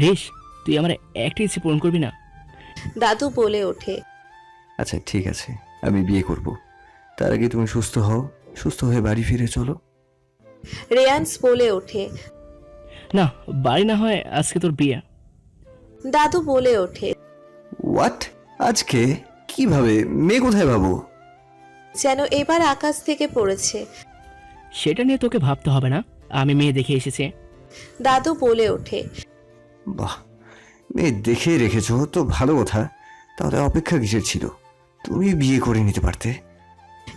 রেশ তুই আমার একটা ইচ্ছে পূরণ করবি না? দাদু বলে ওঠে। আচ্ছা ঠিক আছে আমি বিয়ে করব। তার আগে তুমি সুস্থ হও সুস্থ হয়ে বাড়ি ফিরে চলো। রেয়ান্স বলে ওঠে। না বাড়ি না হয় আজকে তোর বিয়ে। দাদু বলে ওঠে। হোয়াট আজকে? কীভাবে? মেয়ে কোথায় পাবো? যেন এবার আকাশ থেকে পড়েছে। সেটা নিয়ে তোকে ভাবতে হবে না আমি মেয়ে দেখে এসেছি। দাদু বলে ওঠে। বাহ মেয়ে দেখে রেখেছো তো ভালো কথা। তাহলে অপেক্ষা কিসের ছিল? তুমি বিয়ে করে নিতে পারতে।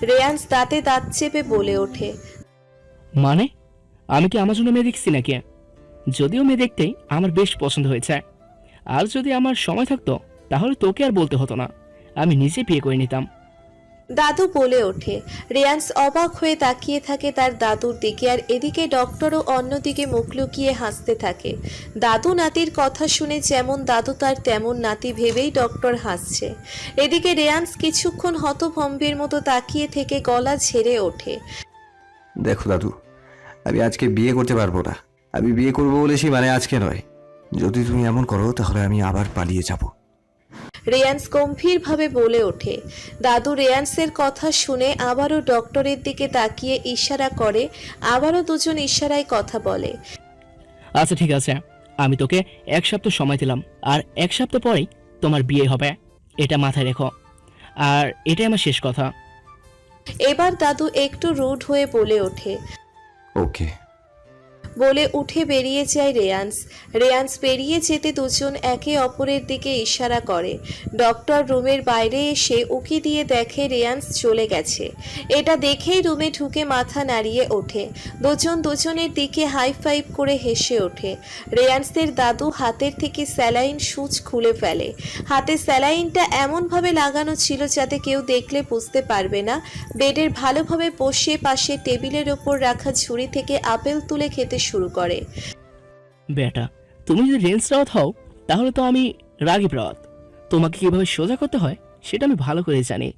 রেয়ান্স দাঁতে দাঁত চেপে বলে ওঠে। মানে? আমি কি আমার জন্য মেয়ে দেখছি নাকি? যদিও মেয়ে দেখতেই আমার বেশ পছন্দ হয়েছে। আর যদি আমার সময় থাকতো তাহলে তোকে আর বলতে হতো না। আমি নিজে বিয়ে করে নিতাম। দাদু বলে ওঠে। রেয়ান্স অবাক হয়ে তাকিয়ে থাকে তার দাদুর দিকে আর এদিকে ডক্টরও অন্যদিকে মুখ লুকিয়ে হাসতে থাকে। দাদু নাতির কথা শুনে যেমন দাদু তার তেমন নাতি ভেবেই ডক্টর হাসছে। এদিকে রেয়ান্স কিছুক্ষণ হতভম্বের মতো তাকিয়ে থেকে গলা ঝেড়ে ওঠে। দেখো দাদু, আমি আজকে বিয়ে করতে পারব না। আমি বিয়ে করব বলেছি মানে আজকে নয়। যদি তুমি এমন করো, তাহলে আমি আবার পালিয়ে যাব। রেয়ান্স গম্ভীরভাবে বলে ওঠে। দাদু রেয়ান্সের কথা শুনে আবারও ডক্টরের দিকে তাকিয়ে ইশারা করে আবারও দুজন ইশারায় কথা বলে। আচ্ছা ঠিক আছে। আমি তোকে এক সপ্তাহ সময় দিলাম আর এক সপ্তাহ পরেই তোমার বিয়ে হবে। এটা মাথায় রেখো। আর এটাই আমার শেষ কথা। এবার দাদু একটু রুড হয়ে বলে ওঠে। ওকে। বলে উঠে বেরিয়ে যায় রেয়ান্স। রেয়ান্স বেরিয়ে যেতে দুজন একে অপরের দিকে ইশারা করে। ডক্টর রুমের বাইরে এসে উকি দিয়ে দেখে রেয়ান্স চলে গেছে। এটা দেখেই রুমে ঢুকে মাথা নাড়িয়ে ওঠে। দুজন দুজনের দিকে হাই ফাইভ করে হেসে ওঠে। রেয়ান্সের দাদু হাতের থেকে স্যালাইন সুচ খুলে ফেলে। হাতে স্যালাইনটা এমনভাবে লাগানো ছিল যাতে কেউ দেখলে বুঝতে পারবে না। বেডের ভালোভাবে বসে পাশে টেবিলের ওপর রাখা ঝুড়ি থেকে আপেল তুলে খেতে শুরু করে। বেটা তুমি যদি রেঞ্জ রাওয়াত হও তাহলে তো আমি রাগিব রাওয়াত। তোমাকে কীভাবে সোজা করতে হয় সেটা আমি ভালো করে জানি।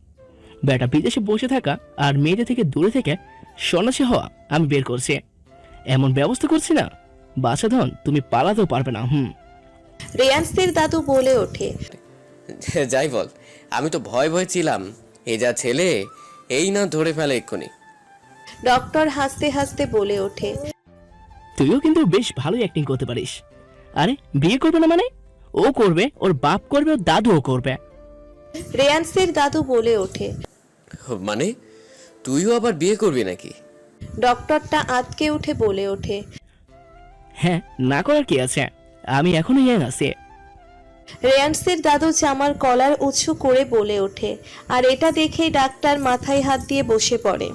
বেটা বিদেশে বসে থাকা আর মেয়েদের থেকে দূরে থেকে সন্ন্যাসী হওয়া আমি বের করছি। এমন ব্যবস্থা করছি না। বাছাধন তুমি পালাতেও পারবে না হুম। রেয়ান্সের দাদু বলে ওঠে। যাই বল আমি তো ভয় ভয় ছিলাম। এ যা ছেলে এই না ধরে ফেলে এক্ষুনি। ডক্টর হাসতে হাসতে বলে ওঠে। তুইও কিন্তু বেশ ভালোই অ্যাক্টিং করতে পারিস। আরে বিয়ে করবে না মানে? ও করবে ওর বাপ করবে ওর দাদুও করবে। রেয়ান্সের দাদু বলে ওঠে। মানে তুইও আবার বিয়ে করবি নাকি? ডক্টরটা আতকে উঠে বলে ওঠে। হ্যাঁ না করার কি আছে? আমি এখনও ইয়াং আছি। রেয়ান্সের দাদু জামার কলার উঁচু করে বলে ওঠে। আর এটা দেখেই ডাক্তার মাথায় হাত দিয়ে বসে পড়ে।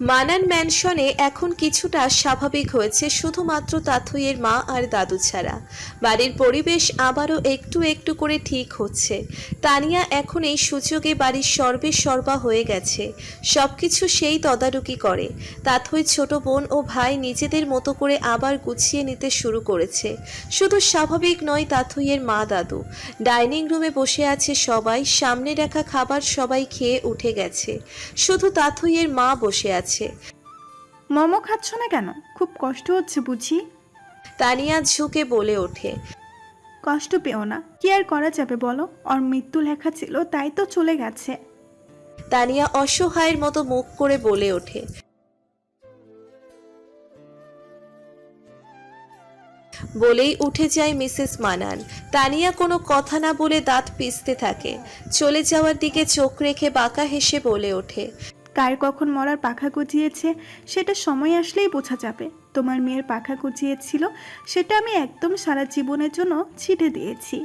মানান ম্যানশনে এখন কিছুটা স্বাভাবিক হয়েছে, শুধুমাত্র তাথইয়ের মা আর দাদু ছাড়া। বাড়ির পরিবেশ আবারও একটু একটু করে ঠিক হচ্ছে। তানিয়া এখন এই সুযোগে বাড়ির সর্বে সর্বা হয়ে গেছে। সব কিছু সেই তদারকি করে। তাথই ছোট বোন ও ভাই নিজেদের মতো করে আবার গুছিয়ে নিতে শুরু করেছে। শুধু স্বাভাবিক নয়, তাথইয়ের মা দাদু। ডাইনিং রুমে বসে আছে সবাই, সামনে রাখা খাবার সবাই খেয়ে উঠে গেছে। শুধু তাথইয়ের মা বসে আছে। মোমো খাচ্ছ না কেন? খুব কষ্ট হচ্ছে বুঝি? তানিয়া ঝুঁকে বলে ওঠে। কষ্ট পেও না কি আর করা যাবে বলো? ওর মৃত্যু লেখা ছিল তাই তো চলে গেছে। তানিয়া অসহায়ের মতো মুখ করে বলে ওঠে। বলেই উঠে যায় মিসেস মানান। তানিয়া কোনো কথা না বলে দাঁত পিষতে থাকে। চলে যাওয়ার দিকে চোখ রেখে বাঁকা হেসে বলে ওঠে। কার কখন মরার পাখা গজিয়েছে, সেটা সময় আসলেই বোঝা যাবে। তোমার মেয়ের পাখা গজিয়েছিল, সেটা আমি একদম সারা জীবনের জন্য ছিটে দিয়েছি।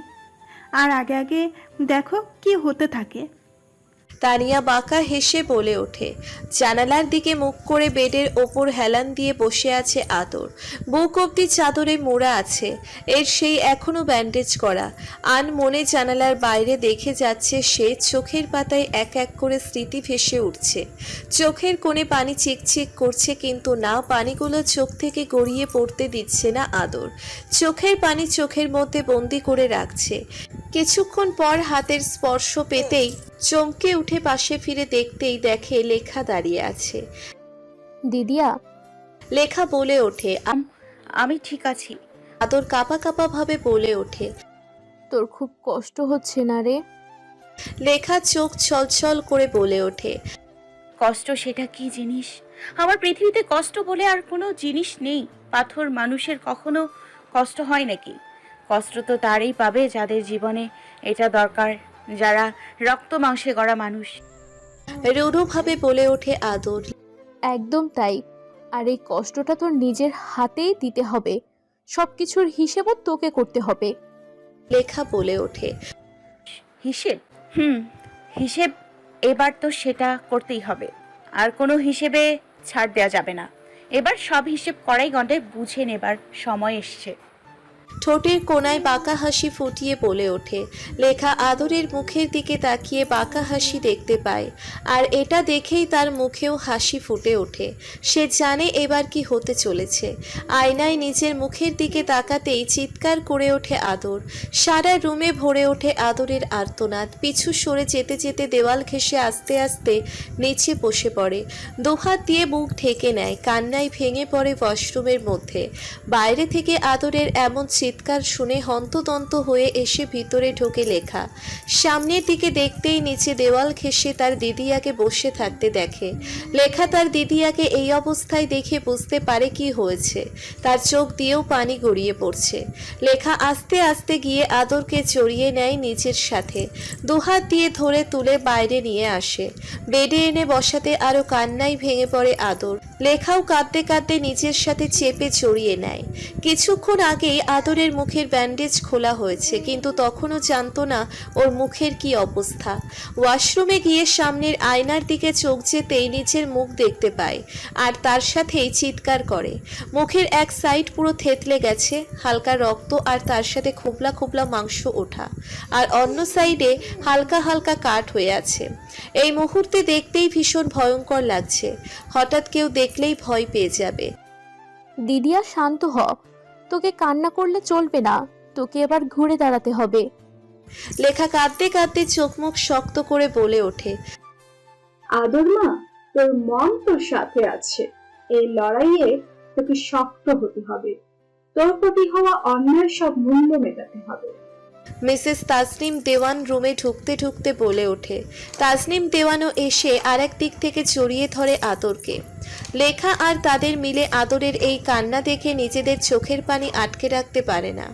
আর আগে আগে দেখো কি হতে থাকে। তানিয়া বাঁকা হেসে বলে ওঠে। জানালার দিকে মুখ করে বেডের ওপর হেলান দিয়ে বসে আছে আদর বুক অব্দি চাদরে মোড়া আছে। এর সেই এখনও ব্যান্ডেজ করা। আন মনে জানালার বাইরে দেখে যাচ্ছে সে চোখের পাতায় এক এক করে স্মৃতি ভেসে উঠছে। চোখের কোণে পানি চিকচিক করছে কিন্তু না, পানিগুলো চোখ থেকে গড়িয়ে পড়তে দিচ্ছে না আদর। চোখের পানি চোখের মধ্যে বন্দি করে রাখছে। কিছুক্ষণ পর হাতের স্পর্শ পেতেই চমকে উঠে পাশে ফিরে দেখতেই দেখে লেখা দাঁড়িয়ে আছে। দিদিয়া? লেখা বলে ওঠে আমি ঠিক আছি। আদর কাপা কাপা ভাবে বলে ওঠে তোর খুব কষ্ট হচ্ছে না রে? লেখা চোখ ছলছল করে বলে ওঠে কষ্ট সেটা কি জিনিস? আমার পৃথিবীতে কষ্ট বলে আর কোনো জিনিস নেই। পাথর মানুষের কখনো কষ্ট হয় নাকি? কষ্ট তো তারই পাবে যাদের জীবনে এটা দরকার। যারা রক্ত মাংসে গড়া মানুষ। রূঢ়ভাবে বলে ওঠে আদর। একদম তাই। আর এই কষ্টটা তোর নিজের হাতেই দিতে হবে। সব কিছুর হিসেবও তোকে করতে হবে। লেখা বলে ওঠে। হিসেব? হুম হিসেব এবার তো সেটা করতেই হবে। আর কোনো হিসেবে ছাড় দেওয়া যাবে না। এবার সব হিসেব করাই গন্ডে বুঝে নেবার সময় এসছে। ঠোঁটের কোনায় বাঁকা হাসি ফুটিয়ে বলে ওঠে। লেখা আদরের মুখের দিকে তাকিয়ে বাঁকা হাসি দেখতে পায়। আর এটা দেখেই তার মুখেও হাসি ফুটে ওঠে। সে জানে এবার কি হতে চলেছে। আয়নায় নিজের মুখের দিকে তাকাতেই চিৎকার করে ওঠে আদর। সারা রুমে ভরে ওঠে আদরের আর্তনাদ। পিছু সরে যেতে যেতে দেওয়াল ঘেঁষে আস্তে আস্তে নিচে বসে পড়ে। দুহাত দিয়ে বুক ঢেকে নেয়। কান্নায় ভেঙে পড়ে ওয়াশরুমের মধ্যে। বাইরে থেকে আদরের এমন চিৎকার শুনে হন্তদন্ত হয়ে এসে ভিতরে ঢোকে লেখা। সামনের দিকে দেখতেই নিচে দেওয়াল ঘেঁষে তার দিদিয়াকে বসে থাকতে দেখে। লেখা তার দিদিয়াকে এই অবস্থায় দেখে বুঝতে পারে কি হয়েছে। তার চোখ দিয়েও পানি গড়িয়ে পড়ছে। লেখা আস্তে আস্তে গিয়ে আদরকে জড়িয়ে নেয় নিজের সাথে। দুহাত দিয়ে ধরে তুলে বাইরে নিয়ে আসে। বেডে এনে বসাতে আরও কান্নাই ভেঙে পড়ে আদর। লেখাও কাঁদতে কাঁদতে নিজের সাথে চেপে জড়িয়ে নেয়। কিছুক্ষণ আগেই আদরের মুখের ব্যান্ডেজ খোলা হয়েছে, কিন্তু তখনও জানতো না ওর মুখের কি অবস্থা। ওয়াশরুমে গিয়ে সামনের আয়নার দিকে চোখ যেতেই নিজের মুখ দেখতে পায়, আর তার সাথেই চিৎকার করে। মুখের এক সাইড পুরো থেতলে গেছে, হালকা রক্ত আর তার সাথে খুবলা খুবলা মাংস ওঠা, আর অন্য সাইডে হালকা হালকা কাট হয়ে আছে। এই মুহূর্তে দেখতেই ভীষণ ভয়ঙ্কর লাগছে। হঠাৎ কেউ দেখলেই ভয় পেয়ে যাবে। দিদিয়া শান্ত হ তোকে কান্না করলে চলবে না। তোকে এবার ঘুরে দাঁড়াতে হবে। লেখা কাঁদতে কাঁদতে চোখ মুখ শক্ত করে বলে ওঠে। আদর মা তোর মন তোর সাথে আছে। এই লড়াইয়ে তোকে শক্ত হতে হবে। তোর প্রতি হওয়া অন্যায় সব মূল্য মেটাতে হবে। মিসেস তাসনিম দেওয়ান রুমে ঢুকতে ঢুকতে বলে ওঠে। তাসনিম দেওয়ানও এসে আরেক দিক থেকে চড়িয়ে ধরে আদরকে লেখা আর তাদের মিলে আদরের এই কান্না দেখে নিজেদের চোখের পানি আটকে রাখতে পারে না।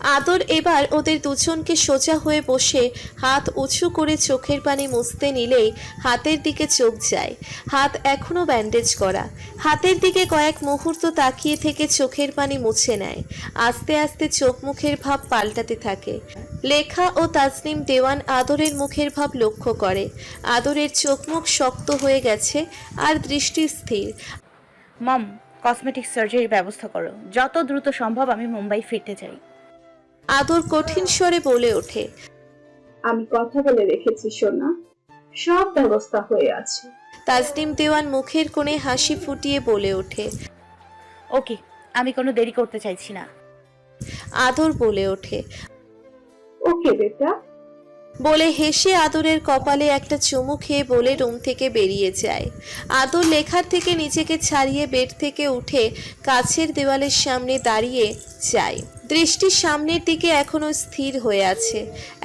আদর এবার ওদের দুজনকে সোজা হয়ে বসে হাত উঁচু করে চোখের পানি মুছতে নিলেই হাতের দিকে চোখ যায়। হাত এখনও ব্যান্ডেজ করা। হাতের দিকে কয়েক মুহূর্ত তাকিয়ে থেকে চোখের পানি মুছে নেয়। আস্তে আস্তে চোখ মুখের ভাব পাল্টাতে থাকে। লেখা ও তাজনিম দেওয়ান আদরের মুখের ভাব লক্ষ্য করে। আদরের চোখ মুখ শক্ত হয়ে গেছে আর দৃষ্টি স্থির। মম কসমেটিক সার্জারির ব্যবস্থা করো। যত দ্রুত সম্ভব আমি মুম্বাই ফিরতে চাই। আদর কঠিন স্বরে বলে ওঠে। আমি কথা বলে রেখেছি সোনা। সব ব্যবস্থা হয়ে আছে। তাজনিম দেওয়ান মুখের কোণে হাসি ফুটিয়ে বলে ওঠে। ওকে আমি কোনো দেরি করতে চাইছি না। আদর বলে ওঠে। ওকে বেটা। বলে হেসে আদরের কপালে একটা চুমু খেয়ে বলে রুম থেকে বেরিয়ে যায়। আদর লেখার থেকে নিজেকে ছাড়িয়ে বেড থেকে উঠে কাছের দেওয়ালের সামনে দাঁড়িয়ে যায়। দৃষ্টি সামনের দিকে এখনও স্থির হয়ে আছে।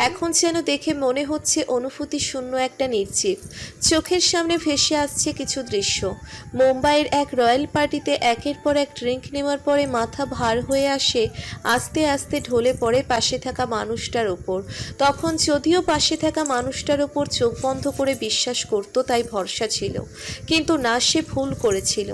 এখন যেন দেখে মনে হচ্ছে অনুভূতি শূন্য একটা নির্জীব চোখের সামনে ভেসে আসছে কিছু দৃশ্য। মুম্বাইয়ের এক রয়্যাল পার্টিতে একের পর এক ড্রিঙ্ক নেওয়ার পরে মাথা ভার হয়ে আসে, আস্তে আস্তে ঢলে পড়ে পাশে থাকা মানুষটার ওপর। তখন যদিও পাশে থাকা মানুষটার ওপর চোখ বন্ধ করে বিশ্বাস করত তাই ভরসা ছিল। কিন্তু না, সে ভুল করেছিল।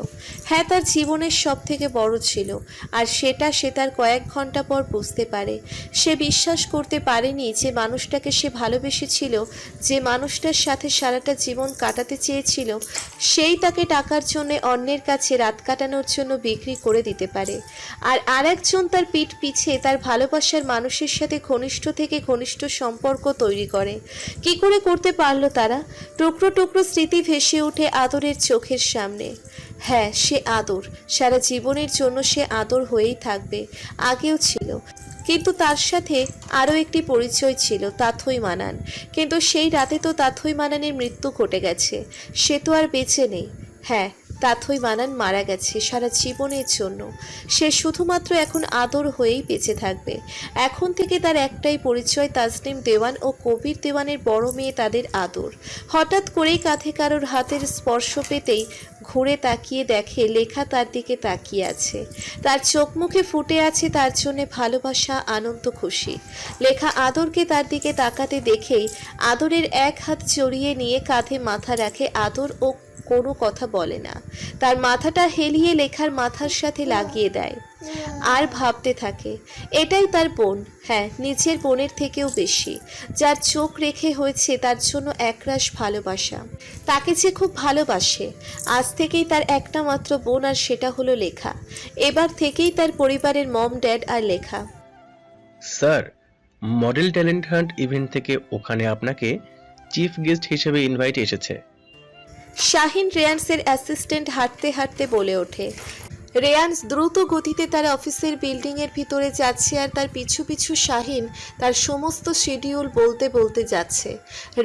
হ্যাঁ তার জীবনের সব থেকে বড় ছিল। আর সেটা সে তার কয়েক ঘণ্টা পর বুঝতে পারে। সে বিশ্বাস করতে পারেনি যে মানুষটাকে সে ভালোবেসেছিল, যে মানুষটার সাথে সারাটা জীবন কাটাতে চেয়েছিল, সেই তাকে টাকার জন্য অন্যের কাছে রাত কাটানোর জন্য বিক্রি করে দিতে পারে। আর আরেকজন তার পিঠ পিছে তার ভালোবাসার মানুষের সাথে ঘনিষ্ঠ থেকে ঘনিষ্ঠ সম্পর্ক তৈরি করে। কি করে করতে পারল তারা? টুকরো টুকরো স্মৃতি ভেসে ওঠে আদরের চোখের সামনে। হ্যাঁ সে আদর। সারা জীবনের জন্য সে আদর হয়েই থাকবে। আগেও ছিল। কিন্তু তার সাথে আরও একটি পরিচয় ছিল, তাথই মানান। কিন্তু সেই রাতে তো তাথই মানানের মৃত্যু ঘটে গেছে। সে তো আর বেঁচে নেই। হ্যাঁ তাথই মানান মারা গেছে সারা জীবনের জন্য। সে শুধুমাত্র এখন আদর হয়েই বেঁচে থাকবে। এখন থেকে তার একটাই পরিচয় তাজনিম দেওয়ান ও কবির দেওয়ানের বড় মেয়ে তাদের আদর। হঠাৎ করেই কাঁধে কারোর হাতের স্পর্শ পেতেই ঘুরে তাকিয়ে দেখে লেখা তার দিকে তাকিয়ে আছে। তার চোখ মুখে ফুটে আছে তার জন্যে ভালোবাসা, আনন্দ, খুশি। লেখা আদরকে তার দিকে তাকাতে দেখেই আদরের এক হাত জড়িয়ে নিয়ে কাঁধে মাথা রাখে আদর ও কোনো কথা বলে না। তার মাথাটা হেলিয়ে লেখার মাথার সাথে লাগিয়ে দেয়। আর ভাবতে থাকে, এটাই তার বোন। হ্যাঁ নিজের বোনের থেকেও বেশি। যার চোখ রেখে হয়েছে তার জন্য একরাশ ভালোবাসা। তাকে যে খুব ভালোবাসে। আজ থেকেই তার একটা মাত্র বোন আর সেটা হলো লেখা। এবার থেকেই তার পরিবারের মম ড্যাড আর লেখা। Sir, model talent hunt event থেকে ওখানে আপনাকে চিফ গেস্ট হিসেবে ইনভাইট এসেছে। শাহিন রেয়ান্সের অ্যাসিস্ট্যান্ট হাঁটতে হাঁটতে বলে ওঠে। রেয়ান্স দ্রুত গতিতে তার অফিসের বিল্ডিংয়ের ভিতরে যাচ্ছে আর তার পিছু পিছু শাহিন তার সমস্ত শিডিউল বলতে বলতে যাচ্ছে।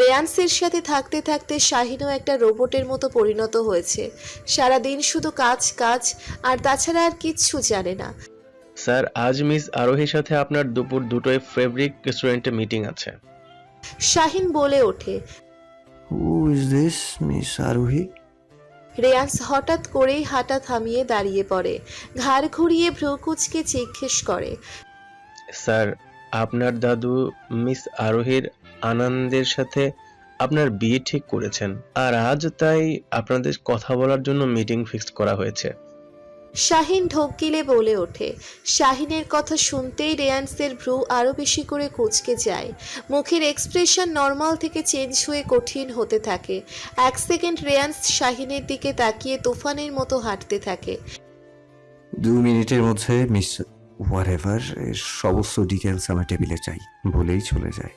রেয়ান্সের সাথে থাকতে থাকতে শাহিনও একটা রোবটের মতো পরিণত হয়েছে। সারাদিন শুধু কাজ কাজ আর তাছাড়া আর কিচ্ছু জানে না। স্যার আজ মিস আরোহীর সাথে আপনার দুপুর দুটোয় ফেব্রিক রেস্টুরেন্টে মিটিং আছে। শাহিন বলে ওঠে হু ইজ দিস মিস আরোহী রেয়ান্স হঠাৎ করেই হাঁটা থামিয়ে দাঁড়িয়ে পড়ে। ঘাড় ঘুরিয়ে ভ্রুকুচকে জিজ্ঞেস করে। স্যার আপনার দাদু মিস আরোহীর আনন্দের সাথে আপনার বিয়ে ঠিক করেছেন। আর আজ তাই আপনাদের কথা বলার জন্য মিটিং ফিক্সড করা হয়েছে। শাহিন ঢোক গিলে বলে ওঠে। শাহিনের কথা শুনতেই রেয়ান্সের ভ্রু আরও বেশি করে কুচকে যায়। মুখের এক্সপ্রেশন নর্মাল থেকে চেঞ্জ হয়ে কঠিন হতে থাকে। এক সেকেন্ড রেয়ান্স শাহিনের দিকে তাকিয়ে তুফানের মতো হাঁটতে থাকে। দু মিনিটের মধ্যে মিস হোয়াট এভার সমস্ত ডিটেলস আমার টেবিলে চাই, বলেই চলে যায়।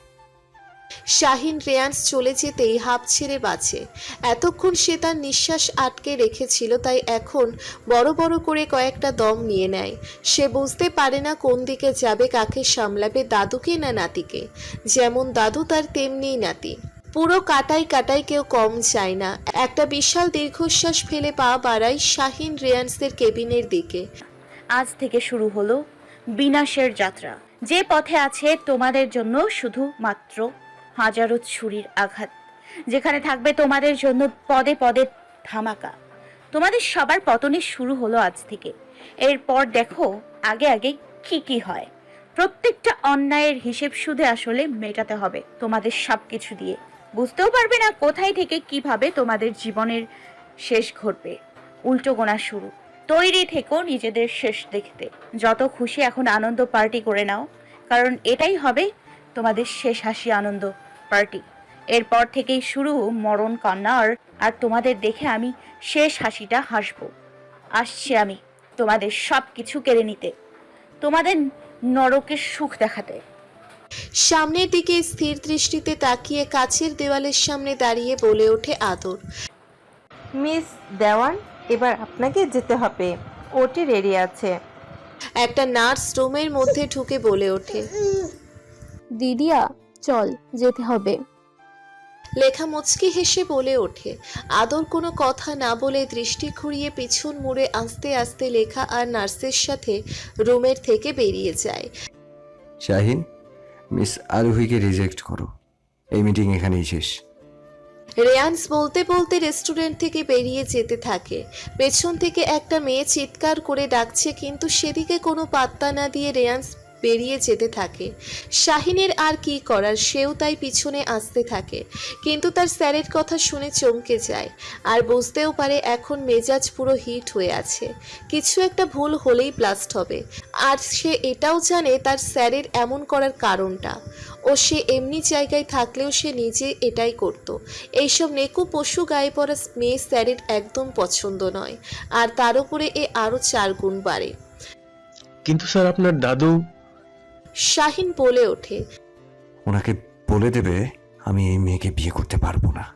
শাহিন রেয়ান্স চলে যেতেই হাঁপ ছেড়ে বাঁচে। এতক্ষণ সে তার নিঃশ্বাস আটকে রেখেছিল, তাই এখন বড় বড় করে কয়েকটা দম নিয়ে নেয়। সে বুঝতে পারে না কোন দিকে যাবে, কাকে সামলাবে, দাদুকে না নাতিকে। যেমন দাদু তার তেমনিই নাতি। পুরো কাটাই কাটাই কেউ কম চায় না। একটা বিশাল দীর্ঘশ্বাস ফেলে পা বাড়ায় শাহিন রেয়ান্সের কেবিনের দিকে। আজ থেকে শুরু হলো বিনাশের যাত্রা। যে পথে আছে তোমাদের জন্য শুধু মাত্র হাজারো ছুরির আঘাত, যেখানে থাকবে তোমাদের জন্য পদে পদে ধামাকা। তোমাদের সবার পতনের শুরু হলো আজ থেকে। এরপর দেখো আগে আগে কি কি হয়। প্রত্যেকটা অন্যায়ের হিসেব সুদে আসলে মেটাতে হবে তোমাদের সব কিছু দিয়ে। বুঝতেও পারবে না কোথায় থেকে কীভাবে তোমাদের জীবনের শেষ ঘটবে। উল্টো গোনা শুরু। তৈরি থেকো নিজেদের শেষ দেখতে। যত খুশি এখন আনন্দ পার্টি করে নাও, কারণ এটাই হবে তোমাদের শেষ হাসি আনন্দ পার্টি। এরপর থেকেই শুরু মরণ কান্না আর আর তোমাদের দেখে আমি শেষ হাসিটা হাসবো। আসছি আমি তোমাদের সব কিছু কেড়ে নিতে। তোমাদের নরকের সুখ দেখাতে। সামনের দিকে স্থির দৃষ্টিতে তাকিয়ে কাছের দেওয়ালের সামনে দাঁড়িয়ে বলে ওঠে আদর। মিস দেওয়ান এবার আপনাকে যেতে হবে। ওটি রেডি আছে। একটা নার্স রুমের মধ্যে ঢুকে বলে ওঠে। দিদিয়া চল যেতে হবে। লেখা মুচকি হেসে বলে ওঠে। আদর কোনো কথা না বলে দৃষ্টি ঘুরিয়ে পিছন মুড়ে আস্তে আস্তে লেখা আর নার্সের সাথে রুমের থেকে বেরিয়ে যায়। শাহিন মিস আরোহীকে রিজেক্ট করো। এই মিটিং এখানেই শেষ। রেয়ান্স বলতে বলতে রেস্টুরেন্ট থেকে বেরিয়ে যেতে থাকে। পেছন থেকে একটা মেয়ে চিৎকার করে ডাকছে কিন্তু সেদিকে কোনো পাত্তা না দিয়ে রেয়ান্স বেরিয়ে যেতে থাকে। শাহিনের আর কি করার সেও তাই পিছনে আসতে থাকে। কিন্তু তার স্যারের কথা শুনে চমকে যায়। আর বুঝতেও পারে এখন মেজাজ পুরো হিট হয়ে আছে। কিছু একটা ভুল হলেই ব্লাস্ট হবে। আর সে এটাও জানে তার স্যারের এমন করার কারণটা। ও সে এমনি জায়গায় থাকলেও সে নিজে এটাই করত। এইসব নেকু পশু গায়ে পড়া মেয়ে স্যারের একদম পছন্দ নয়। আর তার উপরে এ আরও চার গুণ বাড়ে। কিন্তু স্যার, আপনার দাদু শাহিন বলে ওঠে। ওনাকে বলে দেবে আমি এই মেয়েকে বিয়ে করতে পারব না।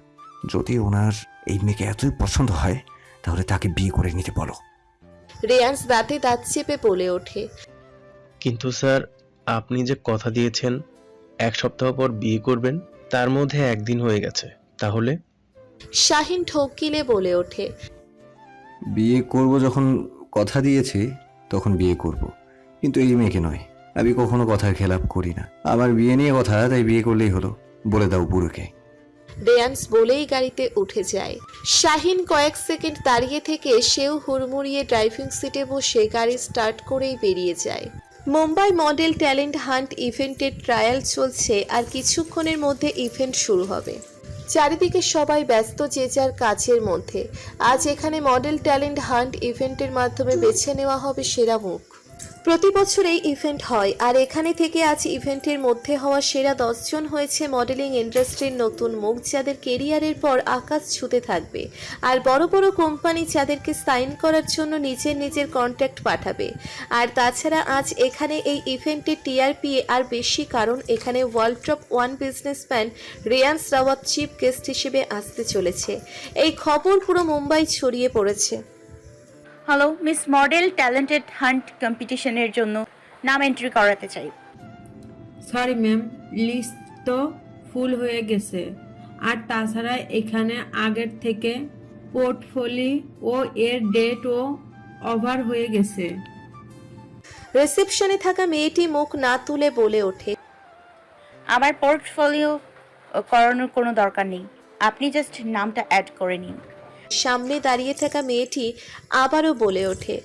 যদি ওনার এই মেয়েকে এতই পছন্দ হয় তাহলে তাকে বিয়ে করে নিতে বলো। রেয়ান্স দাঁতে দাঁত চেপে বলে ওঠে। কিন্তু স্যার আপনি যে কথা দিয়েছেন এক সপ্তাহ পর বিয়ে করবেন তার মধ্যে একদিন হয়ে গেছে। তাহলে? শাহিন ঠকিলে বলে ওঠে। বিয়ে করব যখন কথা দিয়েছি তখন বিয়ে করব। কিন্তু এই মেয়েকে নয়। আমি কখনো কথার খেলাপ করি না। আমার বিয়ে নিয়ে কথা, তাই বিয়ে করলেই হলো। বলে দাও বুড়োকে। রেয়ান্স বলেই গাড়িতে উঠে যায়। শাহিন কয়েক সেকেন্ড দাঁড়িয়ে থেকে সেও হুড়মুড়িয়ে ড্রাইভিং সিটে বসে গাড়ি স্টার্ট করেই বেরিয়ে যায়। মুম্বাই মডেল ট্যালেন্ট হান্ট ইভেন্টের ট্রায়াল চলছে আর কিছুক্ষণের মধ্যে ইভেন্ট শুরু হবে। চারিদিকে সবাই ব্যস্ত যে যার কাজের মধ্যে। আজ এখানে মডেল ট্যালেন্ট হান্ট ইভেন্টের মাধ্যমে বেছে নেওয়া হবে সেরা মুখ। প্রতি বছর এই ইভেন্ট হয়। আর এখানে থেকে আজ ইভেন্টের মধ্যে হওয়া সেরা দশজন হয়েছে মডেলিং ইন্ডাস্ট্রির নতুন মুখ, যাদের কেরিয়ারের পর আকাশ ছুতে থাকবে। আর বড় বড় কোম্পানি যাদেরকে সাইন করার জন্য নিজের নিজের কন্ট্যাক্ট পাঠাবে। আর তাছাড়া আজ এখানে এই ইভেন্টের টিআরপি আর বেশি, কারণ এখানে world top one businessman Riyans Rawat chief guest হিসেবে আসতে চলেছে। এই খবর পুরো মুম্বাই ছড়িয়ে পড়েছে। Hello miss model talented hunt কম্পিটিশনের জন্য নাম এন্ট্রি করাতে চাই। সরি ম্যাম লিস্ট তো ফুল হয়ে গেছে। আর তাছাড়া এখানে আগের থেকে পোর্টফোলি ও এর ডেটও ওভার হয়ে গেছে। রিসেপশনে থাকা মেয়েটি মুখ না তুলে বলে ওঠে। আমার পোর্টফোলিও করানোর কোনো দরকার নেই। আপনি জাস্ট নামটা অ্যাড করে নিন। সামনে দাঁড়িয়ে থাকা মেয়েটি আবারও বলে ওঠে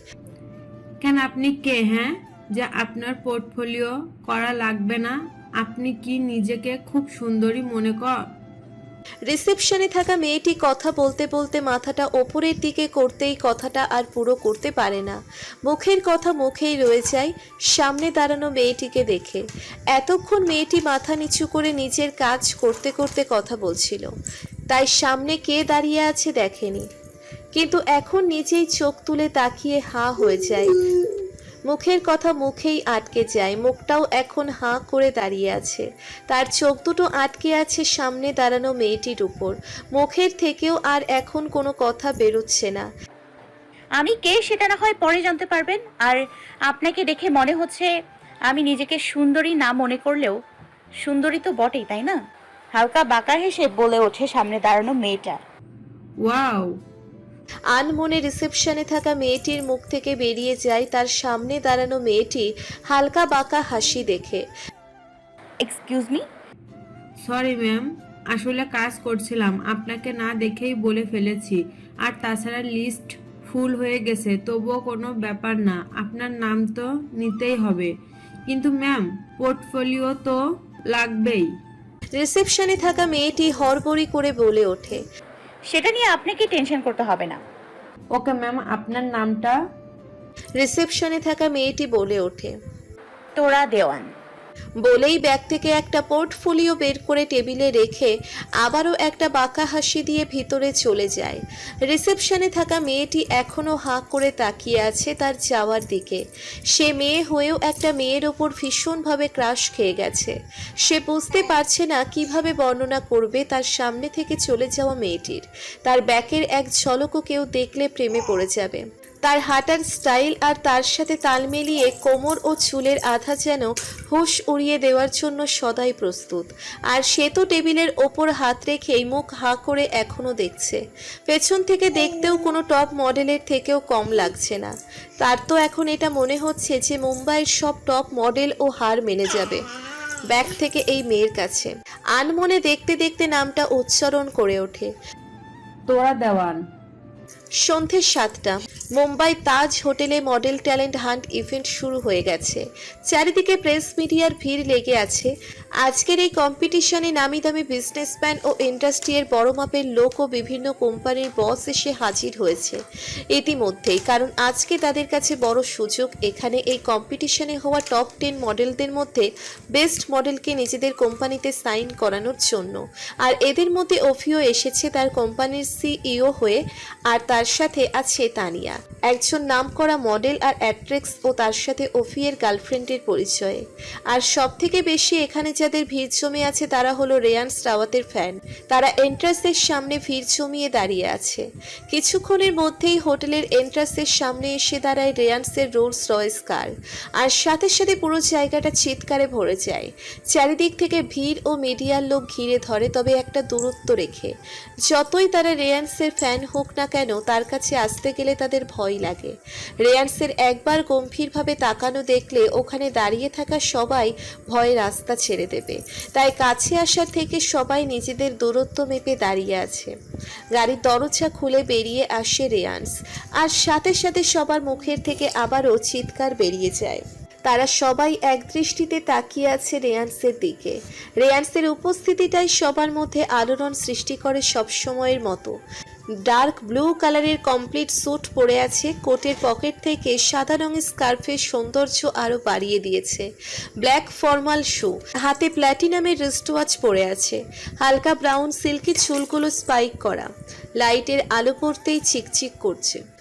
কেন আপনি কে হ্যাঁ? যে আপনার পোর্টফোলিও করা লাগবে না? আপনি কি নিজেকে খুব সুন্দরী মনে কর? রিসেপশনে থাকা মেয়েটি কথা বলতে বলতে মাথাটা ওপরের দিকে করতেই কথাটা আর পুরো করতে পারে না। মুখের কথা মুখেই রয়ে যায় সামনে দাঁড়ানো মেয়েটিকে দেখে। এতক্ষণ মেয়েটি মাথা নিচু করে নিজের কাজ করতে করতে কথা বলছিল। তাই সামনে কে দাঁড়িয়ে আছে দেখেনি। কিন্তু এখন নিজেই চোখ তুলে তাকিয়ে হাঁ হয়ে যায়। মুখের কথা মুখেই আটকে যায়, মুখটাও এখন হাঁ করে দাঁড়িয়ে আছে। তার চোখ দুটো আটকে আছে সামনে দাঁড়ানো মেয়েটির উপর। মুখের থেকেও আর এখন কোনো কথা বেরোচ্ছে না। আমি কে সেটা না হয় পরে জানতে পারবেন। আর আপনাকে দেখে মনে হচ্ছে আমি নিজেকে সুন্দরী না মনে করলেও সুন্দরী তো বটেই, তাই না? হালকা বাঁকা হেসে বলে ওঠে সামনে দাঁড়ানো মেয়েটা। ওয়াও। আনমনে রিসেপশনে থাকা মেয়েটির মুখ থেকে বেরিয়ে যায় তার সামনে দাঁড়ানো মেয়েটি হালকা বাঁকা হাসি দেখে। এক্সকিউজ মি সরি ম্যাম আসলে কাজ করছিলাম আপনাকে না দেখেই বলে ফেলেছি। আর তাছাড়া লিস্ট ফুল হয়ে গেছে তবুও কোনো ব্যাপার না আপনার নাম তো নিতেই হবে। কিন্তু ম্যাম পোর্টফোলিও তো লাগবেই। রিসেপশনে থাকা মেয়েটি হড়বড়ি করে বলে ওঠে। সেটা নিয়ে আপনাকে টেনশন করতে হবে না। ওকে ম্যাম আপনার নামটা? রিসেপশনে থাকা মেয়েটি বলে ওঠে। তোরা দেওয়ান। বলেই ব্যাগ থেকে একটা পোর্টফোলিও বের করে টেবিলে রেখে আবারও একটা বাঁকা হাসি দিয়ে ভিতরে চলে যায়। রিসেপশনে থাকা মেয়েটি এখনও হাঁ করে তাকিয়ে আছে তার যাওয়ার দিকে। সে মেয়ে হয়েও একটা মেয়ের ওপর ভীষণভাবে ক্রাশ খেয়ে গেছে। সে বুঝতে পারছে না কীভাবে বর্ণনা করবে তার সামনে থেকে চলে যাওয়া মেয়েটির। তার ব্যাকের এক ঝলকও কেউ দেখলে প্রেমে পড়ে যাবে। তার হাঁটার স্টাইল আর তার সাথে তাল মিলিয়ে কোমর ও চুলের আধা যেন হুশ উড়িয়ে দেওয়ার জন্য সদাই প্রস্তুত। আর সে তো টেবিলের ওপর হাত রেখেই মুখ হাঁ করে এখনও দেখছে। পেছন থেকে দেখতেও কোনো টপ মডেলের থেকেও কম লাগছে না। তার তো এখন এটা মনে হচ্ছে যে মুম্বাইয়ের সব টপ মডেল ও হার মেনে যাবে। ব্যাগ থেকে এই মেয়ের কাছে। আনমনে দেখতে দেখতে নামটা উচ্চারণ করে ওঠে। তোরা দেওয়ান। সন্ধে সাতটা, মুম্বাই তাজ হোটেলে মডেল ট্যালেন্ট হান্ট ইভেন্ট শুরু হয়ে গেছে। চারিদিকে প্রেস মিডিয়ার ভিড় লেগে আছে। আজকের এই কম্পিটিশনে নামি দামি বিজনেসম্যান ও ইন্ডাস্ট্রির বড় মাপের লোক ও বিভিন্ন কোম্পানির বস এসে হাজির হয়েছে। ইতিমধ্যেই, কারণ আজকে তাদের কাছে বড় সুযোগ, এখানে এই কম্পিটিশনে হওয়া টপ টেন মডেলদের মধ্যে বেস্ট মডেলকে নিজেদের কোম্পানিতে সাইন করানোর জন্য। আর এদের মধ্যে অফিও এসেছে, তার কোম্পানির সিইও হয়ে আর তার সাথে আছে তানিয়া। একজন নামকরা মডেল আর অ্যাট্রেক্স ও তার সাথে অফিয়ের গার্লফ্রেন্ডের পরিচয়। আর সব থেকে বেশি এখানে যাদের ভিড় জমে আছে তারা হলো রেয়ান্স রাওয়াতের ফ্যান। তারা এন্ট্রান্সের সামনে ভিড় জমিয়ে দাঁড়িয়ে আছে। কিছুক্ষণের মধ্যেই হোটেলের এন্ট্রান্সের সামনে এসে দাঁড়ায় রেয়ান্সের রোলস রয়েস কার। আর সাথে সাথে পুরো জায়গাটা চিৎকারে ভরে যায়। চারিদিক থেকে ভিড় ও মিডিয়ার লোক ঘিরে ধরে তবে একটা দূরত্ব রেখে। যতই তারা রেয়ান্সের ফ্যান হোক না কেন, তার কাছে আসতে গেলে তাদের ভয় লাগে। রেয়ান্সের একবার গম্ভীরভাবে তাকানো দেখলে ওখানে দাঁড়িয়ে থাকা সবাই ভয়ে রাস্তা ছেড়ে দেবে। তাই কাছে আসার থেকে সবাই নিজেদের দূরত্ব মেপে দাঁড়িয়ে আছে। গাড়ির দরজা খুলে বেরিয়ে আসে রেয়ান্স আর সাথে সাথে সবার মুখের থেকে আবারও চিৎকার বেরিয়ে যায়। তারা সবাই একদৃষ্টিতে তাকিয়ে আছে রেয়ান্সের দিকে। রেয়ান্সের উপস্থিতিটাই সবার মধ্যে আলোড়ন সৃষ্টি করে সবসময়ের মতো। ডার্ক ব্লু কালারের কমপ্লিট স্যুট পরে আছে, কোটের পকেট থেকে সাদা রঙের স্কার্ফের সৌন্দর্য আরও বাড়িয়ে দিয়েছে। ব্ল্যাক ফর্মাল শু, হাতে প্ল্যাটিনামের রিস্টওয়াচ পরে আছে, হালকা ব্রাউন সিল্কি চুলগুলো স্পাইক করা লাইটের আলো পড়তেই চিকচিক করছে।